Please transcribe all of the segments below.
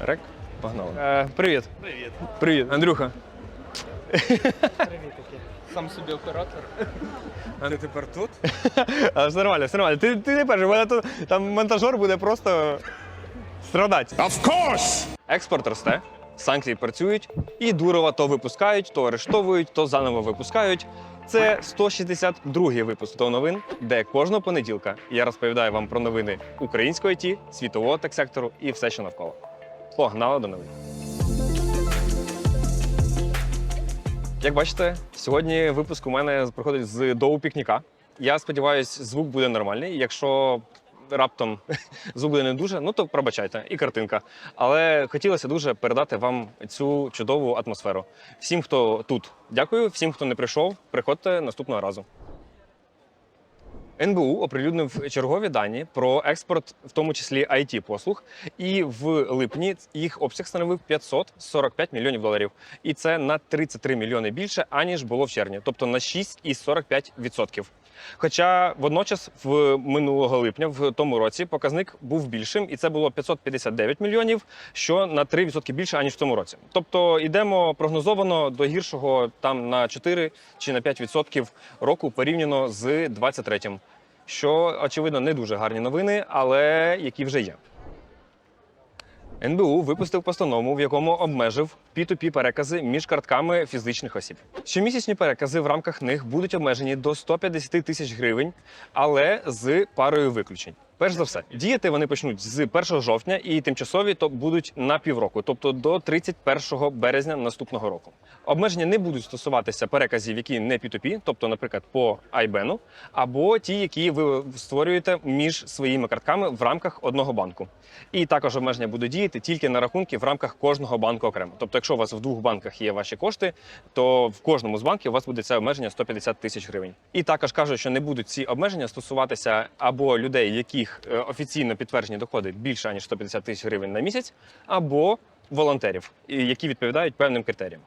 Рек, погнали. Е, привіт. Привіт. Привіт, Андрюха. Сам собі оператор. А ти тепер тут? А, все нормально, все нормально. Ти, ти не перший, мене тут там монтажер буде просто страдати. Of course! Експорт росте, санкції працюють, і Дурова то випускають, то арештовують, то заново випускають. Це 162-й випуск до новин, де кожного понеділка я розповідаю вам про новини української ІТ, світового тек-сектору і все, що навколо. Погнали до новин. Як бачите, сьогодні випуск у мене проходить з доу пікніка. Я сподіваюся, звук буде нормальний. Якщо раптом звук буде не дуже, ну то пробачайте, і картинка. Але хотілося дуже передати вам цю чудову атмосферу. Всім, хто тут, дякую. Всім, хто не прийшов, приходьте наступного разу. НБУ оприлюднив чергові дані про експорт, в тому числі it послуг, і в липні їх обсяг становив 545 мільйонів доларів. І це на 33 мільйони більше, аніж було в червні, тобто на 6,45%. Хоча водночас в минулого липня, в тому році, показник був більшим, і це було 559 мільйонів, що на 3% більше аніж в тому році. Тобто йдемо прогнозовано до гіршого там на 4 чи на 5% року порівняно з 23-м. Що очевидно не дуже гарні новини, але які вже є. НБУ випустив постанову, в якому обмежив P2P перекази між картками фізичних осіб. Щомісячні перекази в рамках них будуть обмежені до 150 тисяч гривень, але з парою виключень. Перш за все, діяти вони почнуть з 1 жовтня і тимчасові то будуть на півроку, тобто до 31 березня наступного року. Обмеження не будуть стосуватися переказів, які не P2P, тобто, наприклад, по IBAN, або ті, які ви створюєте між своїми картками в рамках одного банку. І також обмеження будуть діяти тільки на рахунки в рамках кожного банку окремо. Тобто, якщо у вас в двох банках є ваші кошти, то в кожному з банків у вас буде це обмеження 150 тисяч гривень. І також кажуть, що не будуть ці обмеження стосуватися або людей, яких е, офіційно підтверджені доходи більше ніж 150 тисяч гривень на місяць, або волонтерів, які відповідають певним критеріям.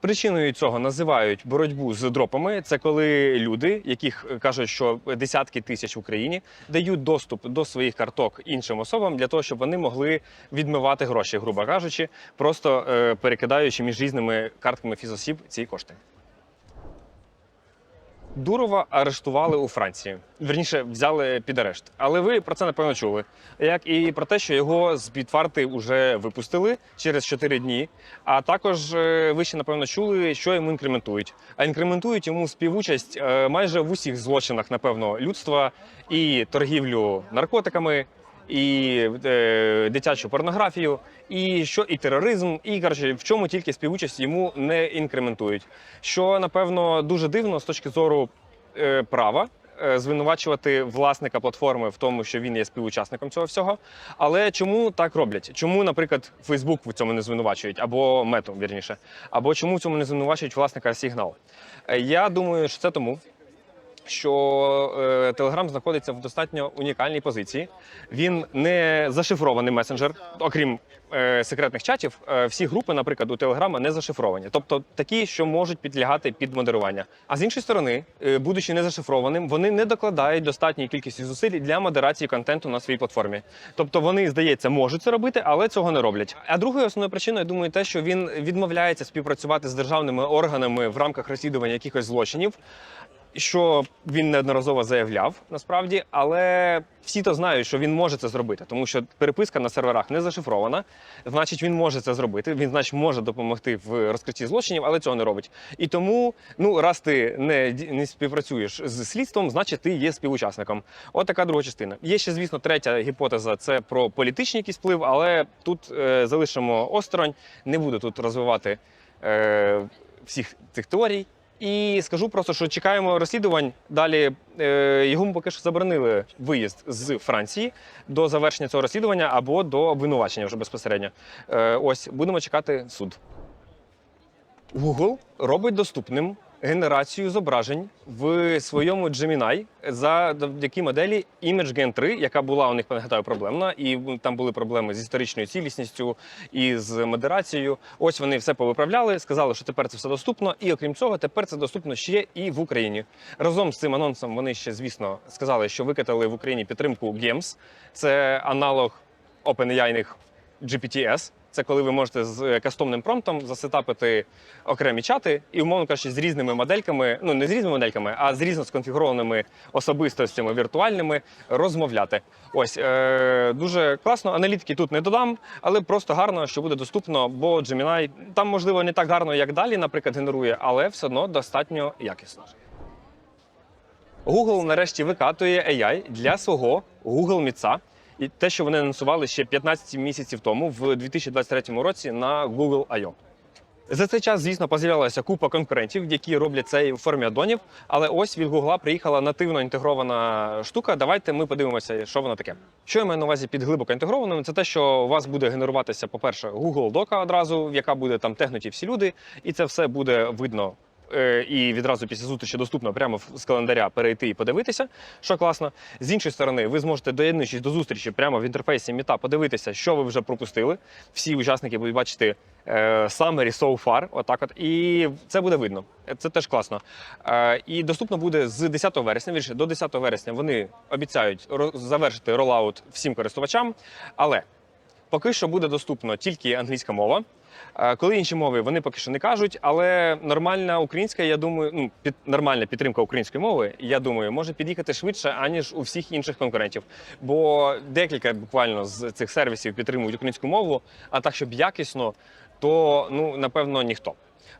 Причиною цього називають боротьбу з дропами. Це коли люди, яких е, кажуть, що десятки тисяч в Україні дають доступ до своїх карток іншим особам для того, щоб вони могли відмивати гроші, грубо кажучи, просто е, перекидаючи між різними картками фізосіб ці кошти. Дурова арештували у Франції. Верніше, взяли під арешт. Але ви про це напевно чули. Як і про те, що його з під варти вже випустили через 4 дні. А також е, ви ще напевно чули, що йому інкрементують. А інкрементують йому співучасть е, майже в усіх злочинах, напевно, людства і торгівлю наркотиками. І е, дитячу порнографію, і що і тероризм, і коротше, в чому тільки співучасть йому не інкрементують. Що напевно дуже дивно з точки зору е, права. е, Звинувачувати власника платформи в тому, що він є співучасником цього всього. Але чому так роблять? Чому, наприклад, Facebook в цьому не звинувачують, або мету, вірніше, або чому в цьому не звинувачують власника сигнал? Я думаю, що це тому, що е, Telegram знаходиться в достатньо унікальній позиції. Він не зашифрований месенджер, окрім е, секретних чатів. Е, всі групи, наприклад, у Telegram не зашифровані, тобто такі, що можуть підлягати під модерування. А з іншої сторони, будучи не зашифрованим, вони не докладають достатньої кількості зусиль для модерації контенту на своїй платформі. Тобто вони, здається, можуть це робити, але цього не роблять. А другою основною причиною, я думаю, те, що він відмовляється співпрацювати з державними органами в рамках розслідування якихось злочинів що він неодноразово заявляв насправді, але всі то знають, що він може це зробити, тому що переписка на серверах не зашифрована. Значить, він може це зробити. Він, значить, може допомогти в розкритті злочинів, але цього не робить. І тому, ну раз ти не, не співпрацюєш з слідством, значить ти є співучасником. От така друга частина. Є ще, звісно, третя гіпотеза це про політичний якийсь вплив, але тут е, залишимо осторонь. Не буду тут розвивати е, всіх цих теорій. І скажу просто, що чекаємо розслідувань. Далі е, йому поки що заборонили виїзд з Франції до завершення цього розслідування або до обвинувачення вже безпосередньо. Е, ось будемо чекати суд. Google робить доступним генерацію зображень в своєму Gemini за завдяки моделі ImageGen 3, яка була у них, пам'ятаю, проблемна, і там були проблеми з історичною цілісністю і з модерацією. Ось вони все повиправляли, сказали, що тепер це все доступно, і окрім цього, тепер це доступно ще і в Україні. Разом з цим анонсом вони ще, звісно, сказали, що викатали в Україні підтримку GEMS. Це аналог OpenAI GPT-S. Це коли ви можете з е, кастомним промптом засетапити окремі чати і, умовно кажучи, з різними модельками, ну не з різними модельками, а з різно сконфігурованими особистостями віртуальними розмовляти. Ось е, дуже класно. Аналітики тут не додам, але просто гарно, що буде доступно, бо Gemini там можливо не так гарно, як далі, наприклад, генерує, але все одно достатньо якісно. Google нарешті викатує AI для свого Google Міца. І те, що вони анонсували ще 15 місяців тому, в 2023 році на Google I.O. За цей час, звісно, поз'явилася купа конкурентів, які роблять це в формі аддонів. Але ось від Google приїхала нативно інтегрована штука. Давайте ми подивимося, що воно таке. Що я маю на увазі під глибоко інтегрованим? Це те, що у вас буде генеруватися, по-перше, Google Дока одразу, в яка буде там тегнуті всі люди, і це все буде видно. Е, І відразу після зустрічі доступно прямо з календаря перейти і подивитися, що класно. З іншої сторони, ви зможете доєднуючись до зустрічі прямо в інтерфейсі Міта, подивитися, що ви вже пропустили. Всі учасники будуть бачити е, summary so far, отак от, і це буде видно. Це теж класно. Е, І доступно буде з 10 вересня. Вірше, до 10 вересня вони обіцяють завершити ролаут всім користувачам, але поки що буде доступно тільки англійська мова. Е, Коли інші мови вони поки що не кажуть, але нормальна українська, я думаю, ну під нормальна підтримка української мови, я думаю, може під'їхати швидше аніж у всіх інших конкурентів. Бо декілька буквально з цих сервісів підтримують українську мову, а так, щоб якісно, то ну напевно ніхто.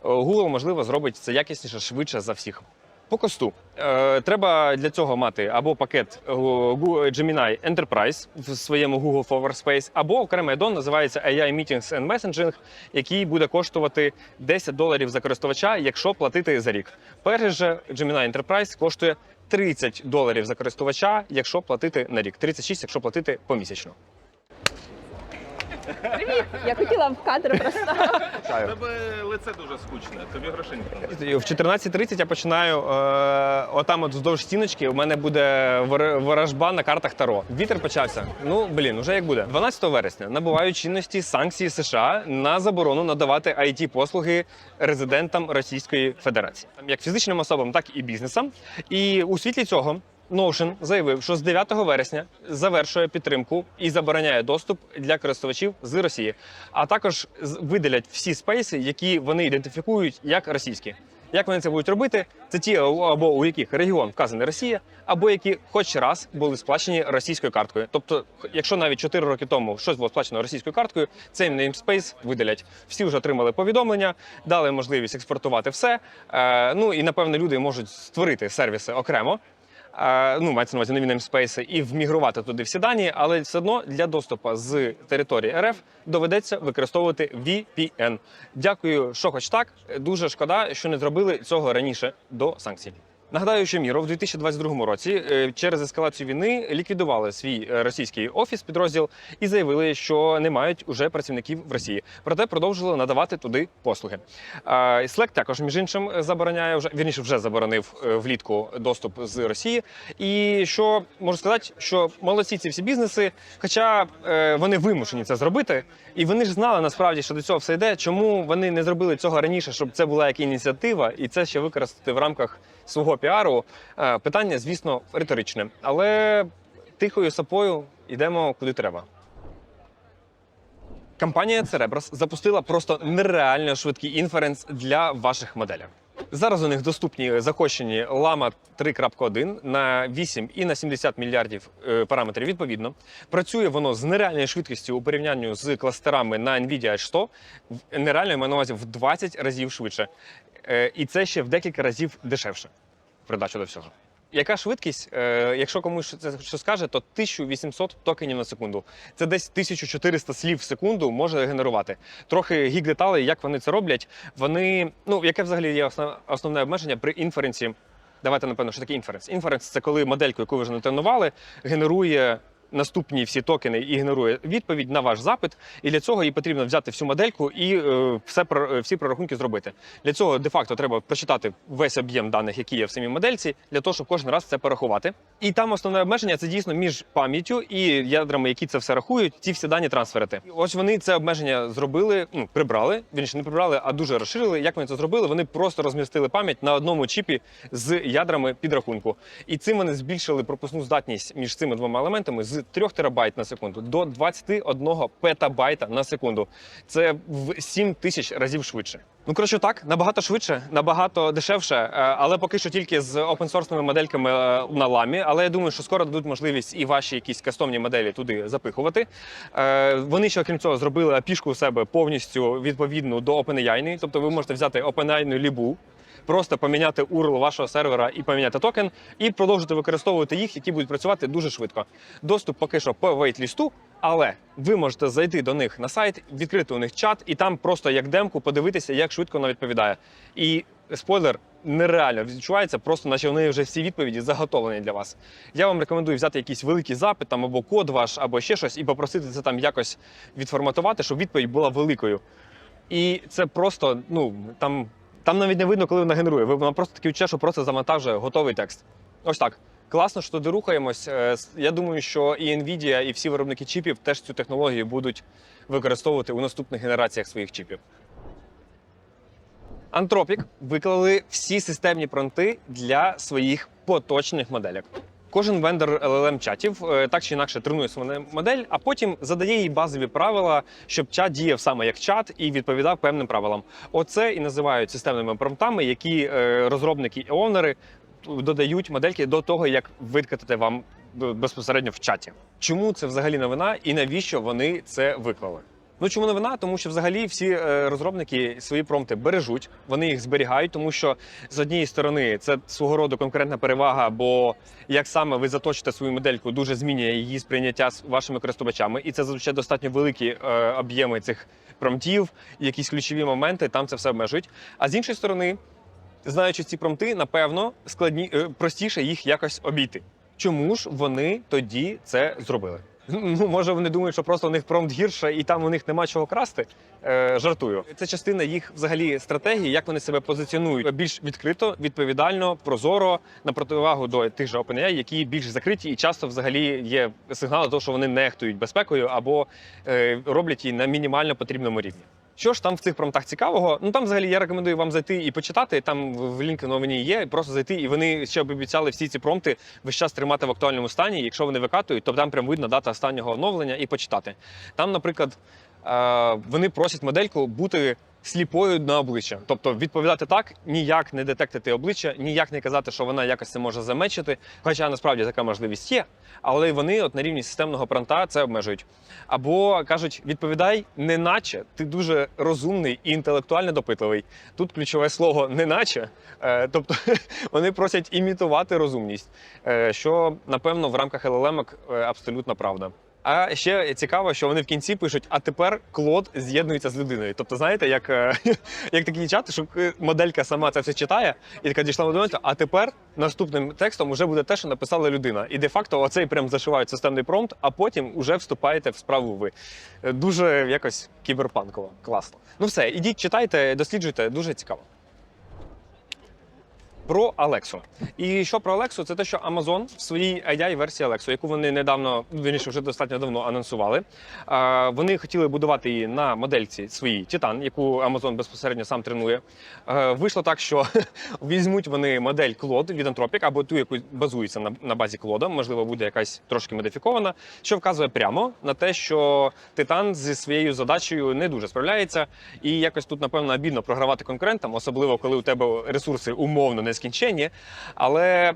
Е, Google, можливо, зробить це якісніше швидше за всіх. По косту е, треба для цього мати або пакет е, Gemini Enterprise в своєму Google Forward Space, або окремий дон називається AI Meetings and Messaging, який буде коштувати 10 доларів за користувача, якщо платити за рік. Перший же Gemini Enterprise коштує 30 доларів за користувача, якщо платити на рік, 36, якщо платити помісячно. Привіт! Я хотіла в кадр просто. У тебе лице дуже скучне, тобі грошей не приносить. В 14.30 я починаю е, отам от вздовж стіночки. У мене буде вор- ворожба на картах Таро. Вітер почався. Ну блін, уже як буде. 12 вересня набувають чинності санкції США на заборону надавати it послуги резидентам Російської Федерації, як фізичним особам, так і бізнесам. І у світлі цього. Notion заявив, що з 9 вересня завершує підтримку і забороняє доступ для користувачів з Росії, а також видалять всі спейси, які вони ідентифікують як російські. Як вони це будуть робити? Це ті або у яких регіон вказаний Росія, або які хоч раз були сплачені російською карткою. Тобто, якщо навіть 4 роки тому щось було сплачено російською карткою, цей namespace видалять. Всі вже отримали повідомлення, дали можливість експортувати все. Е, ну і напевно люди можуть створити сервіси окремо. Ну, мається на увазі нові неймспейси, і вмігрувати туди всі дані, але все одно для доступу з території РФ доведеться використовувати VPN. Дякую, що хоч так. Дуже шкода, що не зробили цього раніше до санкцій. Нагадаю, що Міро в 2022 році е, через ескалацію війни ліквідували свій е, російський офіс підрозділ і заявили, що не мають уже працівників в Росії. Проте продовжили надавати туди послуги. Slack також між іншим забороняє вже вірніше вже заборонив е, влітку доступ з Росії. І що можу сказати, що молодці ці всі бізнеси, хоча вони вимушені це зробити, і вони ж знали насправді, що до цього все йде. Чому вони не зробили цього раніше, щоб це була як ініціатива, і це ще використати в рамках свого піару? Е, питання, звісно, риторичне, але тихою сапою йдемо куди треба. Компанія Cerebras запустила просто нереально швидкий інференс для ваших моделей. Зараз у них доступні захочені лама 3.1 на 8 і на 70 мільярдів е, параметрів відповідно. Працює воно з нереальною швидкістю у порівнянні з кластерами на Nvidia H100. В- Нереально я маю на увазі в 20 разів швидше. Е, І це ще в декілька разів дешевше. Придачу до всього. Яка швидкість? Е, якщо комусь це що скаже, то 1800 токенів на секунду. Це десь 1400 слів в секунду може генерувати. Трохи гік деталей, як вони це роблять. Вони, ну яке взагалі є основ- основне обмеження при інференсі. Давайте напевно, що таке інференс. Інференс це коли модельку, яку ви вже натренували, генерує наступні всі токени і генерує відповідь на ваш запит. І для цього їй потрібно взяти всю модельку і е, все е, всі прорахунки зробити. Для цього де-факто треба прочитати весь об'єм даних, які є в самій модельці, для того, щоб кожен раз це порахувати. І там основне обмеження це дійсно між пам'яттю і ядрами, які це все рахують, ці всі дані трансферити. Ось вони це обмеження зробили, ну прибрали. Вірніше не прибрали, а дуже розширили. Як вони це зробили? Вони просто розмістили пам'ять на одному чіпі з ядрами підрахунку. І цим вони збільшили пропускну здатність між цими двома елементами з 3 терабайт на секунду до 21 петабайта на секунду. Це в 7 тисяч разів швидше. Ну, коротше, так, набагато швидше, набагато дешевше, е, але поки що тільки з опенсорсними модельками е, на ламі. Але я думаю, що скоро дадуть можливість і ваші якісь кастомні моделі туди запихувати. Е, Вони ще, окрім цього, зробили апішку у себе повністю відповідну до OpenAI. Тобто ви можете взяти OpenAI лібу, просто поміняти URL вашого сервера і поміняти токен, і продовжити використовувати їх, які будуть працювати дуже швидко. Доступ поки що по вейтлісту, але ви можете зайти до них на сайт, відкрити у них чат, і там просто як демку подивитися, як швидко вона відповідає. І спойлер. Нереально відчувається, просто наче вони вже всі відповіді заготовлені для вас. Я вам рекомендую взяти якийсь великий запит, там або код ваш, або ще щось, і попросити це там якось відформатувати, щоб відповідь була великою. І це просто, ну там, там навіть не видно, коли вона генерує. Вона просто таке відчуття, що просто завантажує готовий текст. Ось так. Класно, що туди рухаємось. Е, Я думаю, що і Nvidia, і всі виробники чіпів теж цю технологію будуть використовувати у наступних генераціях своїх чіпів. Anthropic виклали всі системні пронти для своїх поточних моделек. Кожен вендор LLM чатів е, так чи інакше тренує свою модель, а потім задає їй базові правила, щоб чат діяв саме як чат і відповідав певним правилам. Оце і називають системними промптами, які е, розробники і овнери додають модельки до того, як викатати вам безпосередньо в чаті. Чому це взагалі новина і навіщо вони це виклали? Ну чому новина? Тому що взагалі всі е, розробники свої промпти бережуть, вони їх зберігають, тому що з однієї сторони це свого роду конкурентна перевага, бо як саме ви заточите свою модельку, дуже змінює її сприйняття з вашими користувачами, і це зазвичай достатньо великі е, об'єми цих промптів, якісь ключові моменти, там це все обмежують. А з іншої сторони, знаючи ці промпти, напевно, складні е, простіше їх якось обійти. Чому ж вони тоді це зробили? Ну, може, вони думають, що просто у них промпт гірше і там у них нема чого красти. Е, жартую. Це частина їх взагалі стратегії, як вони себе позиціонують більш відкрито, відповідально, прозоро на противагу до тих же OpenAI, які більш закриті і часто взагалі є сигнали того, що вони нехтують безпекою або е, роблять її на мінімально потрібному рівні. Що ж там в цих промтах цікавого? Ну там взагалі я рекомендую вам зайти і почитати. Там в лінки новині є. Просто зайти, і вони ще обіцяли всі ці промпти весь час тримати в актуальному стані. Якщо вони викатують, то там прям видно дата останнього оновлення і почитати. Там, наприклад, вони просять модельку бути сліпою на обличчя, тобто відповідати так, ніяк не детектити обличчя, ніяк не казати, що вона якось не може замечити. Хоча насправді така можливість є, але вони от на рівні системного пронта це обмежують. Або кажуть, відповідай, неначе ти дуже розумний і інтелектуально допитливий. Тут ключове слово неначе. Е, тобто вони просять імітувати розумність, е, що напевно в рамках LLM е, абсолютно правда. А ще цікаво, що вони в кінці пишуть: а тепер Клод з'єднується з людиною. Тобто, знаєте, як, е, як такі чати, що моделька сама це все читає, і така дійшла до моменту, а тепер наступним текстом вже буде те, що написала людина. І де-факто оцей прям зашивають системний промпт, а потім вже вступаєте в справу ви. Е, Дуже якось кіберпанково, класно. Ну все, ідіть, читайте, досліджуйте, дуже цікаво. Про Алексу. І що про Алексу? Це те, що Amazon в своїй ai версії Алексу, яку вони недавно, вірніше, вже достатньо давно анонсували. Вони хотіли будувати її на модельці своїй Titan, яку Amazon безпосередньо сам тренує. Вийшло так, що візьмуть вони модель Claude від Anthropic, або ту, яку базується на, базі Claude, можливо, буде якась трошки модифікована, що вказує прямо на те, що Titan зі своєю задачею не дуже справляється, і якось тут, напевно, обідно програвати конкурентам, особливо коли у тебе ресурси умовно нескінченні. Але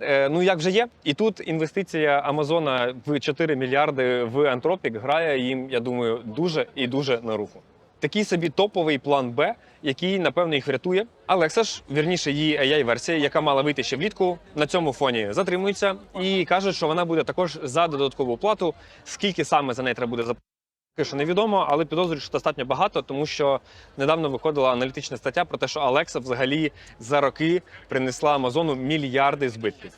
е, ну як вже є, і тут інвестиція Амазона в 4 мільярди в Anthropic грає їм, я думаю, дуже і дуже на руку. Такий собі топовий план Б, який напевно їх врятує. Alexa ж, вірніше, її AI-версія, яка мала вийти ще влітку, на цьому фоні затримується і кажуть, що вона буде також за додаткову плату. Скільки саме за неї треба буде заплатити, що невідомо, але підозрюю, що достатньо багато, тому що недавно виходила аналітична стаття про те, що Alexa взагалі за роки принесла Амазону мільярди збитків.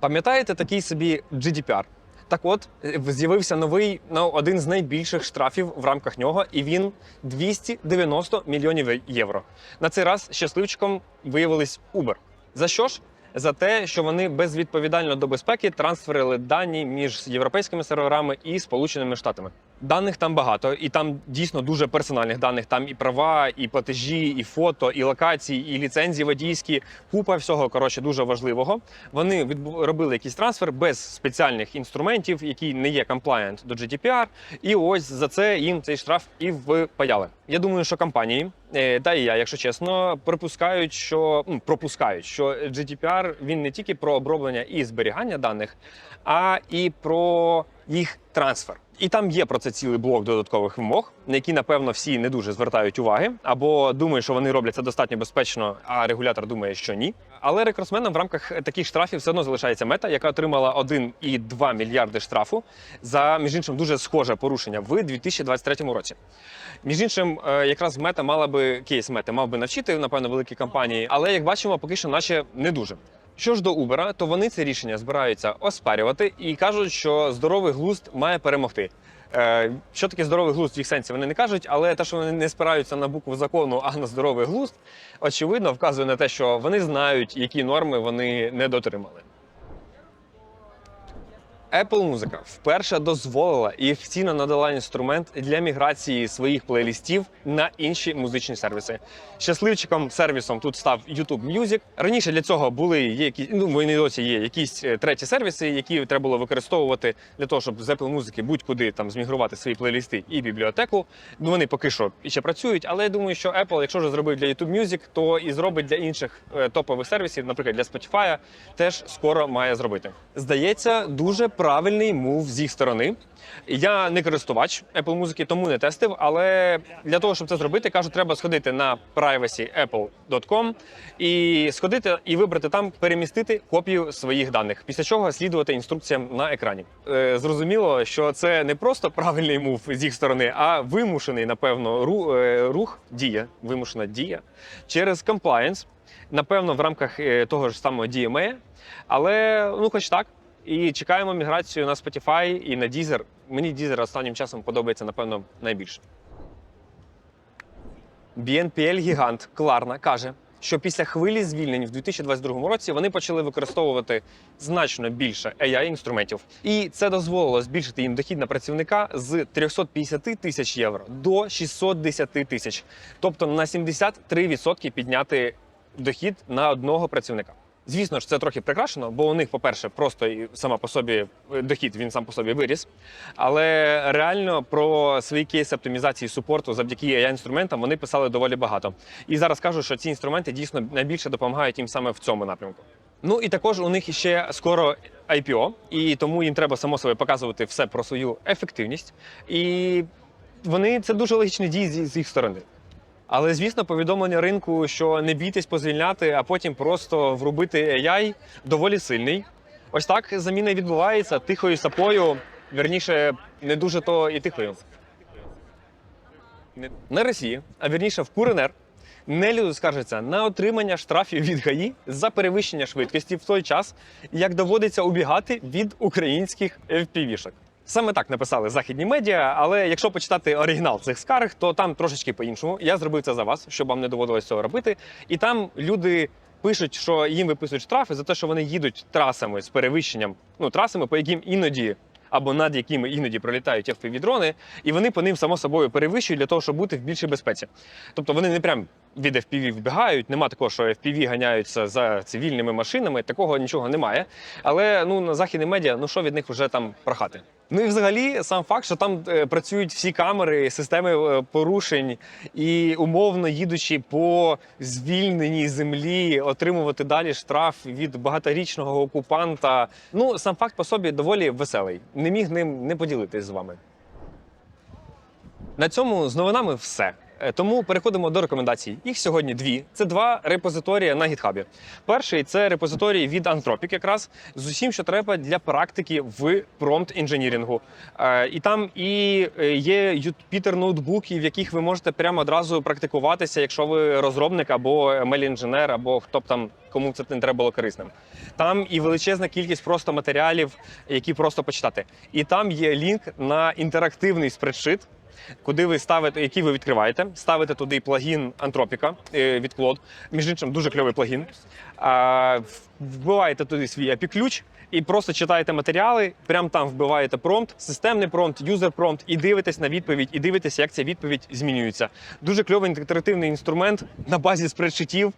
Пам'ятаєте такий собі GDPR? Так от, з'явився новий ну, один з найбільших штрафів в рамках нього, і він 290 мільйонів євро. На цей раз щасливчиком виявились Uber. За що ж? За те, що вони безвідповідально до безпеки трансферили дані між європейськими серверами і Сполученими Штатами. Даних там багато, і там дійсно дуже персональних даних. Там і права, і платежі, і фото, і локації, і ліцензії водійські. Купа всього коротше дуже важливого. Вони робили якийсь трансфер без спеціальних інструментів, які не є compliant до GDPR. І ось за це їм цей штраф і впаяли. Я думаю, що компанії, е, та і я, якщо чесно, припускають, що м, пропускають, що GDPR він не тільки про оброблення і зберігання даних, а і про їх трансфер. І там є про це цілий блок додаткових вимог, на які, напевно, всі не дуже звертають уваги, або думають, що вони роблять це достатньо безпечно, а регулятор думає, що ні. Але рекордсменом в рамках таких штрафів все одно залишається мета, яка отримала 1,2 мільярди штрафу за між іншим дуже схоже порушення в 2023 році. Між іншим, е, якраз мета мала би кейс мети мав би навчити, напевно, великі компанії, але як бачимо, поки що наче не дуже. Що ж до Uber, то вони це рішення збираються оспарювати і кажуть, що здоровий глузд має перемогти. Е, Що таке здоровий глузд в їх сенсі, вони не кажуть, але те, що вони не спираються на букву закону, а на здоровий глузд, очевидно, вказує на те, що вони знають, які норми вони не дотримали. Apple Музика вперше дозволила і офіційно надала інструмент для міграції своїх плейлістів на інші музичні сервіси. Щасливчиком сервісом тут став YouTube Music. Раніше для цього були якісь, ну вони досі є якісь е, треті сервіси, які треба було використовувати для того, щоб з Apple музики будь-куди там змігрувати свої плейлісти і бібліотеку. Ну вони поки що ще працюють, але я думаю, що Apple, якщо вже зробив для YouTube Music, то і зробить для інших е, топових сервісів, наприклад, для Spotify, теж скоро має зробити. Здається, дуже правильний мув з їх сторони. Я не користувач Apple музики, тому не тестив. Але для того, щоб це зробити, кажу, треба сходити на privacyapple.com і сходити і вибрати там, перемістити копію своїх даних. Після чого слідувати інструкціям на екрані. Е, зрозуміло, що це не просто правильний мув з їх сторони, а вимушений, напевно, ру- е, рух дія, вимушена дія через compliance, напевно, в рамках е, того ж самого DMA, але ну, хоч так. І чекаємо міграцію на Spotify і на Deezer. Мені Deezer останнім часом подобається, напевно, найбільше. BNPL гігант Кларна каже, що після хвилі звільнень в 2022 році вони почали використовувати значно більше ai інструментів, і це дозволило збільшити їм дохід на працівника з 350 тисяч євро до 610 тисяч, тобто на 73% підняти дохід на одного працівника. Звісно ж, це трохи прикрашено, бо у них, по-перше, просто і сама по собі е, дохід він сам по собі виріс. Але реально про свої кейси оптимізації супорту завдяки ai інструментам вони писали доволі багато. І зараз кажу, що ці інструменти дійсно найбільше допомагають їм саме в цьому напрямку. Ну і також у них ще скоро IPO, і тому їм треба само собі показувати все про свою ефективність. І вони це дуже логічні дії з з їх сторони. Але звісно, повідомлення ринку, що не бійтесь позвільняти, а потім просто врубити AI, доволі сильний. Ось так заміна відбувається тихою сапою, вірніше, не дуже то і тихою. На Росії, а вірніше в Куренер, нелюди скаржаться на отримання штрафів від ГАІ за перевищення швидкості в той час, як доводиться убігати від українських FPV-шок. Саме так написали західні медіа, але якщо почитати оригінал цих скарг, то там трошечки по-іншому. Я зробив це за вас, щоб вам не доводилось цього робити. І там люди пишуть, що їм виписують штрафи за те, що вони їдуть трасами з перевищенням, ну трасами, по яким іноді. Або над якими іноді пролітають FPV-дрони, і вони по ним само собою перевищують для того, щоб бути в більшій безпеці. Тобто вони не прям від FPV вбігають, нема такого, що FPV ганяються за цивільними машинами, такого нічого немає. Але ну на західні медіа, ну що від них вже там прохати? Ну і взагалі сам факт, що там е, працюють всі камери, системи е, порушень, і умовно їдучи по звільненій землі, отримувати далі штраф від багаторічного окупанта. Ну сам факт по собі доволі веселий. Не міг ним не поділитись з вами. На цьому з новинами все. Е, Тому переходимо до рекомендацій. Їх сьогодні дві. Це два репозиторії на гітхабі. Перший це репозиторій від Anthropic, якраз з усім, що треба для практики в промпт інженірінгу. Е, І там і е, є Юпітер ноутбуки, в яких ви можете прямо одразу практикуватися, якщо ви розробник або ML-інженер, або хто б там кому це не треба було корисним. Там і величезна кількість просто матеріалів, які просто почитати. І там є лінк на інтерактивний спредшит, куди ви ставите, який ви відкриваєте, ставите туди плагін Антропіка е, від Claude. Між іншим, дуже кльовий плагін. Вбиваєте туди свій API-ключ, і просто читаєте матеріали, прямо там вбиваєте промпт, системний промпт, юзер промпт, і дивитесь на відповідь, і дивитесь, як ця відповідь змінюється. Дуже кльовий інтерактивний інструмент на базі спредшитів.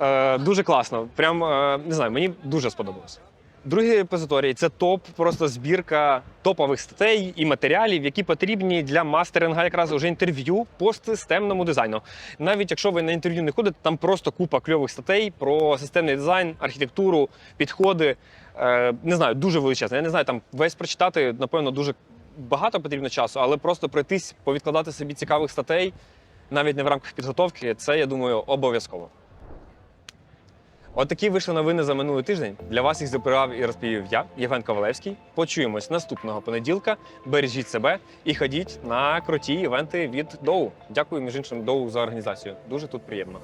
Е, дуже класно. Прям е, не знаю, мені дуже сподобалось. Другий репозиторій це топ, просто збірка топових статей і матеріалів, які потрібні для мастеринга, якраз уже інтерв'ю по системному дизайну. Навіть якщо ви на інтерв'ю не ходите, там просто купа кльових статей про системний дизайн, архітектуру, підходи. Е, не знаю, дуже величезно. Я не знаю, там весь прочитати, напевно, дуже багато потрібно часу, але просто пройтись, повідкладати собі цікавих статей, навіть не в рамках підготовки, це я думаю обов'язково. От вийшли новини за минулий тиждень. Для вас їх запирав і розповів я, Євген Ковалевський. Почуємось наступного понеділка. Бережіть себе і ходіть на круті івенти від Доу. Дякую між іншим Доу за організацію. Дуже тут приємно.